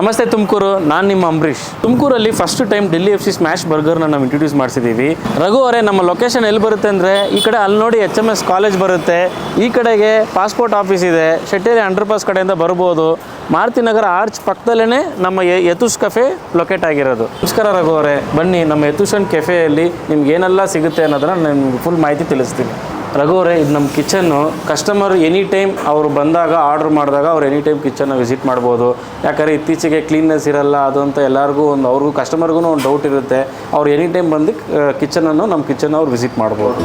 ನಮಸ್ತೆ ತುಮಕೂರು, ನಾನು ನಿಮ್ಮ ಅಂಬರೀಶ್ ತುಮಕೂರಲ್ಲಿ first time Delhi F C smash ಬರ್ಗರ್ನ ನಾವು ಇಂಟ್ರೊಡ್ಯೂಸ್ ಮಾಡಿಸಿದ್ದೀವಿ ರಘು ಅವರೇ, ನಮ್ಮ ಲೊಕೇಶನ್ ಎಲ್ಲಿ ಬರುತ್ತೆ ಅಂದರೆ, ಈ ಕಡೆ ಅಲ್ಲಿ ನೋಡಿ ಎಚ್ ಎಂ ಎಸ್ ಕಾಲೇಜ್ ಬರುತ್ತೆ. ಈ ಕಡೆಗೆ ಪಾಸ್ಪೋರ್ಟ್ ಆಫೀಸ್ ಇದೆ. ಶೆಟ್ಟೇರಿ ಅಂಡರ್ ಪಾಸ್ ಕಡೆಯಿಂದ ಬರ್ಬೋದು. ಮಾರುತಿ ನಗರ ಆರ್ಚ್ ಪಕ್ಕದಲ್ಲೇ ನಮ್ಮ ಯತುಷ್ ಕಫೆ ಲೊಕೇಟ್ ಆಗಿರೋದು. ನಮಸ್ಕಾರ ರಘು ಅವರೇ. ಬನ್ನಿ, ನಮ್ಮ ಯತುಷನ್ ಕೆಫೆಯಲ್ಲಿ ನಿಮ್ಗೆ ಏನೆಲ್ಲ ಸಿಗುತ್ತೆ ಅನ್ನೋದನ್ನ ನಾನು ನಿಮ್ಗೆ ಫುಲ್ ಮಾಹಿತಿ ತಿಳಿಸ್ತೀನಿ. ರಘು ಅವರೇ, ಇದು ನಮ್ಮ ಕಿಚನ್ನು ಕಸ್ಟಮರ್ ಎನಿ ಟೈಮ್ ಅವರು ಬಂದಾಗ ಆರ್ಡ್ರ್ ಮಾಡಿದಾಗ ಅವ್ರು ಎನಿ ಟೈಮ್ ಕಿಚನ್ನ ವಿಸಿಟ್ ಮಾಡ್ಬೋದು. ಯಾಕಂದರೆ ಇತ್ತೀಚೆಗೆ ಕ್ಲೀನ್ನೆಸ್ ಇರಲ್ಲ ಅದು ಅಂತ ಎಲ್ಲರಿಗೂ ಒಂದು, ಅವ್ರಿಗೂ ಕಸ್ಟಮರ್ಗೂ ಒಂದು ಡೌಟ್ ಇರುತ್ತೆ. ಅವ್ರು ಎನಿ ಟೈಮ್ ಬಂದು, ಕಿಚನನ್ನು ನಮ್ಮ ಕಿಚನ್ ಅವ್ರು ವಿಸಿಟ್ ಮಾಡ್ಬೋದು.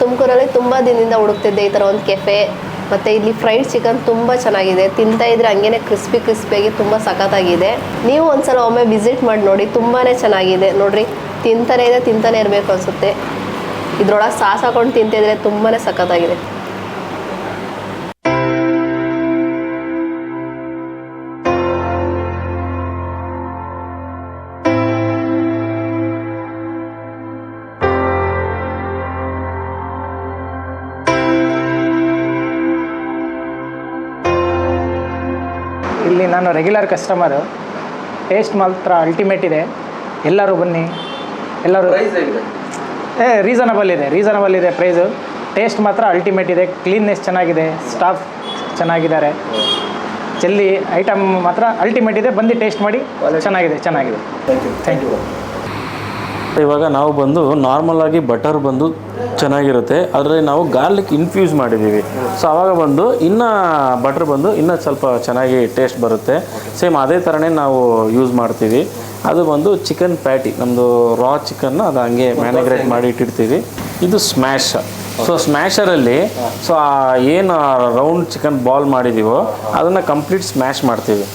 ತುಮಕೂರಲ್ಲಿ ತುಂಬ ದಿನದಿಂದ ಹುಡುಕ್ತಿದ್ದೆ ಈ ಥರ ಒಂದು ಕೆಫೆ. ಮತ್ತು ಇಲ್ಲಿ ಫ್ರೈಡ್ ಚಿಕನ್ ತುಂಬ ಚೆನ್ನಾಗಿದೆ. ತಿಂತಾ ಇದ್ರೆ ಹಂಗೇನೆ ಕ್ರಿಸ್ಪಿ ಕ್ರಿಸ್ಪಿಯಾಗಿ ತುಂಬ ಸಖತ್ತಾಗಿದೆ. ನೀವು ಒಂದ್ಸಲ ಒಮ್ಮೆ ವಿಸಿಟ್ ಮಾಡಿ ನೋಡಿ ತುಂಬಾ ಚೆನ್ನಾಗಿದೆ. ನೋಡ್ರಿ, ತಿಂತಾನೆ ಇದೆ, ತಿಂತಾನೆ ಇರಬೇಕು ಅನಿಸುತ್ತೆ. ಇದ್ರೊಳಗೆ ಸಾಸ್ ಹಾಕೊಂಡು ತಿಂತಿದ್ರೆ ತುಂಬಾ ಸಖತ್ತಾಗಿದೆ. ನಾನು ರೆಗ್ಯುಲರ್ ಕಸ್ಟಮರು ಟೇಸ್ಟ್ ಮಾತ್ರ ಅಲ್ಟಿಮೇಟ್ ಇದೆ. ಎಲ್ಲರೂ ಬನ್ನಿ. ಎಲ್ಲರೂ ಏ ರೀಸನಬಲ್ ಇದೆ ರೀಸನಬಲ್ ಇದೆ ಪ್ರೈಸು ಟೇಸ್ಟ್ ಮಾತ್ರ ಅಲ್ಟಿಮೇಟ್ ಇದೆ. ಕ್ಲೀನ್ನೆಸ್ ಚೆನ್ನಾಗಿದೆ. ಸ್ಟಾಫ್ ಚೆನ್ನಾಗಿದ್ದಾರೆ. ಜಲ್ದಿ ಐಟಮ್ ಮಾತ್ರ ಅಲ್ಟಿಮೇಟ್ ಇದೆ. ಬಂದು ಟೇಸ್ಟ್ ಮಾಡಿ ಚೆನ್ನಾಗಿದೆ ಚೆನ್ನಾಗಿದೆ. ಥ್ಯಾಂಕ್ ಯು ಥ್ಯಾಂಕ್ ಯು ಇವಾಗ ನಾವು ಬಂದು ನಾರ್ಮಲ್ ಆಗಿ ಬಟರ್ ಬಂದು ಚೆನ್ನಾಗಿರುತ್ತೆ. ಅದರಲ್ಲಿ ನಾವು ಗಾರ್ಲಿಕ್ ಇನ್ಫ್ಯೂಸ್ ಮಾಡಿದ್ದೀವಿ. ಸೊ ಆವಾಗ ಬಂದು ಇನ್ನು ಬಟರ್ ಬಂದು ಇನ್ನೂ ಸ್ವಲ್ಪ ಚೆನ್ನಾಗಿ ಟೇಸ್ಟ್ ಬರುತ್ತೆ. ಸೇಮ್ ಅದೇ ಥರನೇ ನಾವು ಯೂಸ್ ಮಾಡ್ತೀವಿ. ಅದು ಬಂದು ಚಿಕನ್ ಪ್ಯಾಟಿ ನಮ್ಮದು ರಾ ಚಿಕನ್ನ ಅದು ಹಂಗೆ ಮ್ಯಾನಿಗ್ರೇಟ್ ಮಾಡಿ ಇಟ್ಟಿರ್ತೀವಿ. ಇದು ಸ್ಮ್ಯಾಶ್ ಸೊ ಸ್ಮ್ಯಾಶರಲ್ಲಿ ಸೊ ಏನು ರೌಂಡ್ ಚಿಕನ್ ಬಾಲ್ ಮಾಡಿದ್ದೀವೋ ಅದನ್ನು ಕಂಪ್ಲೀಟ್ ಸ್ಮ್ಯಾಶ್ ಮಾಡ್ತೀವಿ.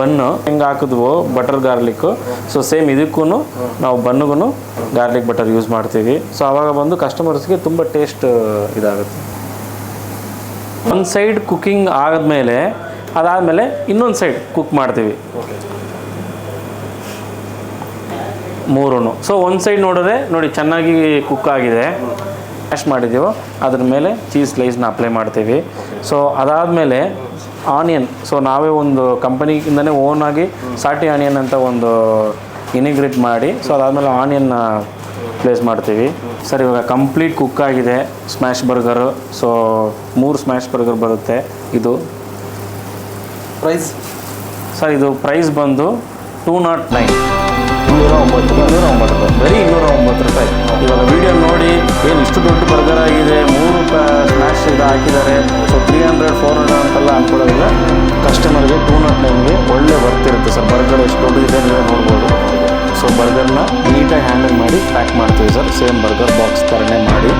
ಬನ್ನು ಹೆಂಗೆ ಹಾಕಿದ್ವು? ಬಟರ್ ಗಾರ್ಲಿಕ್ಕು ಸೊ ಸೇಮ್ ಇದಕ್ಕೂ ನಾವು ಬನ್ನಿಗೂ ಗಾರ್ಲಿಕ್ ಬಟರ್ ಯೂಸ್ ಮಾಡ್ತೀವಿ. ಸೊ ಆವಾಗ ಬಂದು ಕಸ್ಟಮರ್ಸ್ಗೆ ತುಂಬ ಟೇಸ್ಟ್ ಇದಾಗುತ್ತೆ. ಒಂದು ಸೈಡ್ ಕುಕ್ಕಿಂಗ್ ಆದಮೇಲೆ, ಅದಾದಮೇಲೆ ಇನ್ನೊಂದು ಸೈಡ್ ಕುಕ್ ಮಾಡ್ತೀವಿ. ಮೂರೂ ಸೊ ಒಂದು ಸೈಡ್ ನೋಡಿದ್ರೆ ನೋಡಿ ಚೆನ್ನಾಗಿ ಕುಕ್ ಆಗಿದೆ. ಮ್ಯಾಶ್ ಮಾಡಿದ್ದೀವೋ ಅದ್ರ ಮೇಲೆ ಚೀಸ್ ಸ್ಲೈಸ್ನ ಅಪ್ಲೈ ಮಾಡ್ತೀವಿ. ಸೊ ಅದಾದಮೇಲೆ ಆನಿಯನ್ ಸೊ ನಾವೇ ಒಂದು ಕಂಪನಿಯಿಂದನೇ ಓನಾಗಿ ಸಾಟಿ ಆನಿಯನ್ ಅಂತ ಒಂದು ಇನಿಗ್ರೇಟ್ ಮಾಡಿ ಸೊ ಅದಾದಮೇಲೆ ಆನಿಯನ್ನ ಪ್ಲೇಸ್ ಮಾಡ್ತೀವಿ. ಸರ್ ಇವಾಗ ಕಂಪ್ಲೀಟ್ ಕುಕ್ ಆಗಿದೆ ಸ್ಮ್ಯಾಶ್ ಬರ್ಗರು ಸೊ ಮೂರು ಸ್ಮ್ಯಾಶ್ ಬರ್ಗರ್ ಬರುತ್ತೆ. ಇದು ಪ್ರೈಸ್ ಸರ್ ಇದು ಪ್ರೈಸ್ ಬಂದು ಟೂ ನಾಟ್ ನೈನ್ ಒಂಬತ್ತು ಒಂಬತ್ತು. ರೂಪಾಯಿ ಮಾಡ್ತೀವಿ ಸರ್. ಸೇಮ್ ಬರ್ಗರ್ ಬಾಕ್ಸ್ ಥರನೇ ಮಾಡಿ.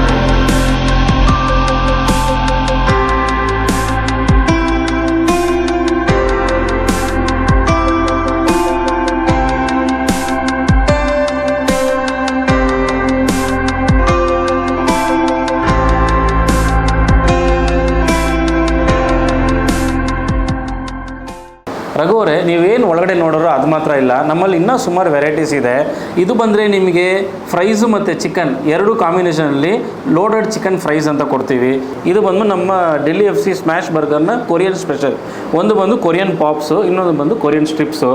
ರಘು ಅವರೇ, ನೀವೇನು ಒಳಗಡೆ ನೋಡೋರು ಅದು ಮಾತ್ರ ಇಲ್ಲ. ನಮ್ಮಲ್ಲಿ ಇನ್ನೂ ಸುಮಾರು ವೆರೈಟೀಸ್ ಇದೆ. ಇದು ಬಂದರೆ ನಿಮಗೆ ಫ್ರೈಸು ಮತ್ತು ಚಿಕನ್ ಎರಡು ಕಾಂಬಿನೇಷನಲ್ಲಿ ಲೋಡೆಡ್ ಚಿಕನ್ ಫ್ರೈಸ್ ಅಂತ ಕೊಡ್ತೀವಿ. ಇದು ಬಂದು ನಮ್ಮ ಡೆಲ್ಲಿ ಎಫ್ ಸಿ ಸ್ಮ್ಯಾಶ್ ಬರ್ಗರ್ನ ಕೊರಿಯನ್ ಸ್ಪೆಷಲ್ ಒಂದು ಬಂದು ಕೊರಿಯನ್ ಪಾಪ್ಸು ಇನ್ನೊಂದು ಬಂದು ಕೊರಿಯನ್ ಸ್ಟ್ರಿಪ್ಸು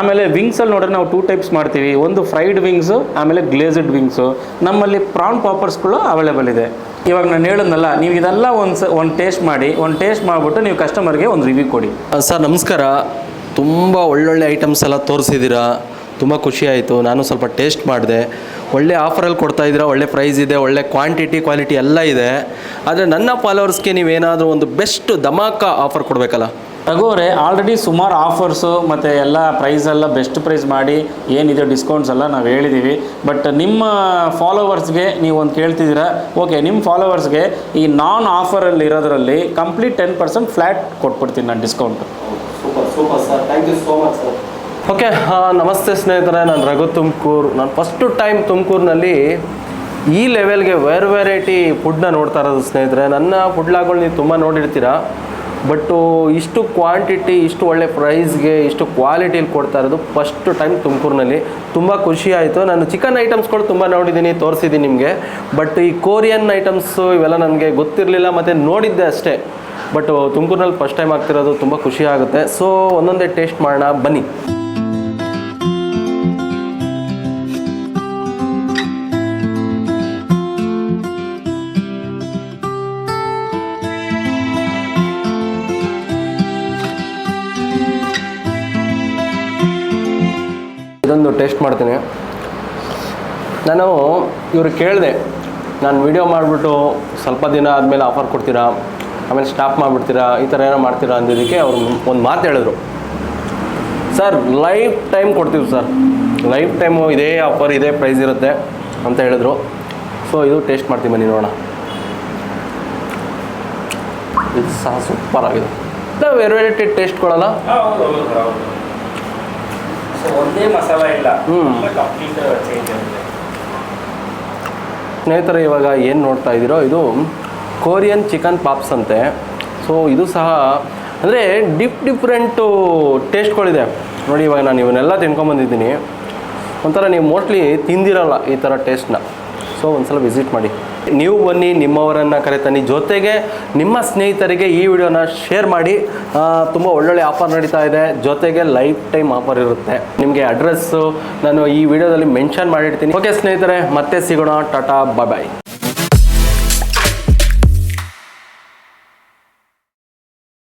ಆಮೇಲೆ ವಿಂಗ್ಸಲ್ಲಿ ನೋಡ್ರೆ ನಾವು ಟೂ ಟೈಪ್ಸ್ ಮಾಡ್ತೀವಿ. ಒಂದು ಫ್ರೈಡ್ ವಿಂಗ್ಸು ಆಮೇಲೆ ಗ್ಲೇಸ್ಡ್ ವಿಂಗ್ಸು ನಮ್ಮಲ್ಲಿ ಪ್ರಾನ್ ಪಾಪರ್ಸ್ಗಳು ಅವೈಲೇಬಲ್ ಇದೆ. ಇವಾಗ ನಾನು ಹೇಳಿದ್ನಲ್ಲ, ನೀವು ಇದೆಲ್ಲ ಒಂದು ಸ ಒಂದು ಟೇಸ್ಟ್ ಮಾಡಿ, ಒಂದು ಟೇಸ್ಟ್ ಮಾಡಿಬಿಟ್ಟು ನೀವು ಕಸ್ಟಮರ್ಗೆ ಒಂದು ರಿವ್ಯೂ ಕೊಡಿ. ಸರ್, ನಮಸ್ಕಾರ. ತುಂಬ ಒಳ್ಳೊಳ್ಳೆ ಐಟಮ್ಸ್ ಎಲ್ಲ ತೋರಿಸಿದ್ದೀರಾ. ತುಂಬ ಖುಷಿ ಆಯಿತು. ನಾನು ಸ್ವಲ್ಪ ಟೇಸ್ಟ್ ಮಾಡಿದೆ. ಒಳ್ಳೆ ಆಫರಲ್ಲಿ ಕೊಡ್ತಾ ಇದ್ದೀರಾ, ಒಳ್ಳೆ ಪ್ರೈಸ್ ಇದೆ, ಒಳ್ಳೆ ಕ್ವಾಂಟಿಟಿ ಕ್ವಾಲಿಟಿ ಎಲ್ಲ ಇದೆ. ಆದರೆ ನನ್ನ ಫಾಲೋವರ್ಸ್ಗೆ ನೀವೇನಾದರೂ ಒಂದು ಬೆಸ್ಟ್ ಧಮಾಕ ಆಫರ್ ಕೊಡಬೇಕಲ್ಲ? ರಘುವರೇ ಆಲ್ರೆಡಿ ಸುಮಾರು ಆಫರ್ಸು ಮತ್ತು ಎಲ್ಲ ಪ್ರೈಸ್ ಎಲ್ಲ ಬೆಸ್ಟ್ ಪ್ರೈಸ್ ಮಾಡಿ ಏನಿದೆ ಡಿಸ್ಕೌಂಟ್ಸ್ ಎಲ್ಲ ನಾವು ಹೇಳಿದ್ದೀವಿ ಬಟ್ ನಿಮ್ಮ ಫಾಲೋವರ್ಸ್ಗೆ ನೀವು ಒಂದು ಕೇಳ್ತಿದ್ದೀರಾ ಓಕೆ ನಿಮ್ಮ ಫಾಲೋವರ್ಸ್ಗೆ ಈ ನಾನ್ ಆಫರಲ್ಲಿ ಇರೋದ್ರಲ್ಲಿ ಕಂಪ್ಲೀಟ್ ಟೆನ್ ಪರ್ಸೆಂಟ್ ಫ್ಲ್ಯಾಟ್ ಕೊಟ್ಬಿಡ್ತೀನಿ ನಾನು discount super super sir. Thank you so much sir okay ನಮಸ್ತೆ ಸ್ನೇಹಿತರೆ ನಾನು ರಘು ತುಮಕೂರು. ನಾನು ಫಸ್ಟು ಟೈಮ್ ತುಮಕೂರಿನಲ್ಲಿ ಈ ಲೆವೆಲ್ಗೆ ವೆರ್ ವೆರೈಟಿ ಫುಡ್ನ ನೋಡ್ತಾ ಇರೋದು ಸ್ನೇಹಿತರೆ. ನನ್ನ ಫುಡ್ ಲಾಗ್ಗಳು ನೀವು ತುಂಬ ನೋಡಿರ್ತೀರ. ಬಟ್ಟು ಇಷ್ಟು ಕ್ವಾಂಟಿಟಿ ಇಷ್ಟು ಒಳ್ಳೆ ಪ್ರೈಸ್ಗೆ ಇಷ್ಟು ಕ್ವಾಲಿಟಿಲಿ ಕೊಡ್ತಾ ಇರೋದು ಫಸ್ಟ್ ಟೈಮ್ ತುಮಕೂರಿನಲ್ಲಿ. ತುಂಬ ಖುಷಿ ಆಯಿತು. ನಾನು ಚಿಕನ್ ಐಟಮ್ಸ್ಗಳು ತುಂಬ ನೋಡಿದ್ದೀನಿ, ತೋರಿಸಿದ್ದೀನಿ ನಿಮಗೆ. ಬಟ್ ಈ ಕೊರಿಯನ್ ಐಟಮ್ಸು ಇವೆಲ್ಲ ನನಗೆ ಗೊತ್ತಿರಲಿಲ್ಲ, ಮತ್ತು ನೋಡಿದ್ದೆ ಅಷ್ಟೇ. ಬಟ್ ತುಮಕೂರಿನಲ್ಲಿ ಫಸ್ಟ್ ಟೈಮ್ ಆಗ್ತಿರೋದು ತುಂಬ ಖುಷಿ ಆಗುತ್ತೆ. ಸೊ ಒಂದೊಂದೇ ಟೇಸ್ಟ್ ಮಾಡೋಣ. ಬನ್ನಿ. ಇದೊಂದು ಟೇಸ್ಟ್ ಮಾಡ್ತೀನಿ. ನಾನು ಇವ್ರು ಕೇಳಿದೆ, ನಾನು ವಿಡಿಯೋ ಮಾಡಿಬಿಟ್ಟು ಸ್ವಲ್ಪ ದಿನ ಆದಮೇಲೆ ಆಫರ್ ಕೊಡ್ತೀರಾ? ಆಮೇಲೆ ಸ್ಟಾಪ್ ಮಾಡಿಬಿಡ್ತೀರಾ? ಈ ಥರ ಏನೋ ಮಾಡ್ತೀರಾ? ಅಂದಿದ್ದಕ್ಕೆ ಅವ್ರು ಒಂದು ಮಾತು ಹೇಳಿದ್ರು. ಸರ್ ಲೈಫ್ ಟೈಮ್ ಕೊಡ್ತೀವಿ ಸರ್ ಲೈಫ್ ಟೈಮು ಇದೇ ಆಫರ್ ಇದೇ ಪ್ರೈಸ್ ಇರುತ್ತೆ, ಅಂತ ಹೇಳಿದ್ರು. ಸೊ ಇದು ಟೇಸ್ಟ್ ಮಾಡ್ತೀವಿ ಬನ್ನಿ ನೋಡೋಣ. ಇದು ಸಹ ಸೂಪರ್ ಆಗಿದೆ. ವೆರೈಟಿ ಟೇಸ್ಟ್ ಕೊಡಲ್ಲ? ಒಂದೇ ಮಸಾಲ ಇಲ್ಲ. ಹ್ಮ್. ಕಂಪ್ಲೀಟ್ ಚೇಂಜ್ ಆಗಿದೆ. ಸ್ನೇಹಿತರೆ ಇವಾಗ ಏನು ನೋಡ್ತಾ ಇದ್ದೀರೋ ಇದು ಕೋರಿಯನ್ ಚಿಕನ್ ಪಾಪ್ಸ್ ಅಂತೆ. ಸೊ ಇದು ಸಹ ಅಂದರೆ ಡಿಫ್ ಡಿಫ್ರೆಂಟು ಟೇಸ್ಟ್ಗಳಿದೆ ನೋಡಿ ಇವಾಗ ನಾನು ಇವನ್ನೆಲ್ಲ ತಿನ್ಕೊಂಬಂದಿದ್ದೀನಿ ಒಂಥರ ನೀವು ಮೋಸ್ಟ್ಲಿ ತಿಂದಿರಲ್ಲ ಈ ಥರ ಟೇಸ್ಟ್ನ ಸೊ ಒಂದ್ಸಲ ವಿಸಿಟ್ ಮಾಡಿ. ನೀವು ಬನ್ನಿ, ನಿಮ್ಮವರನ್ನು ಕರೆತನಿ ಜೊತೆಗೆ ನಿಮ್ಮ ಸ್ನೇಹಿತರಿಗೆ ಈ ವಿಡಿಯೋನ ಶೇರ್ ಮಾಡಿ. ತುಂಬ ಒಳ್ಳೊಳ್ಳೆ ಆಫರ್ ನಡೀತಾ ಇದೆ. ಜೊತೆಗೆ ಲೈಫ್ ಟೈಮ್ ಆಫರ್ ಇರುತ್ತೆ. ನಿಮಗೆ ಅಡ್ರೆಸ್ಸು ನಾನು ಈ ವಿಡಿಯೋದಲ್ಲಿ ಮೆನ್ಷನ್ ಮಾಡಿರ್ತೀನಿ. ಓಕೆ ಸ್ನೇಹಿತರೆ, ಮತ್ತೆ ಸಿಗೋಣ. ಟಾಟಾ, ಬಾಯ್ ಬಾಯ್.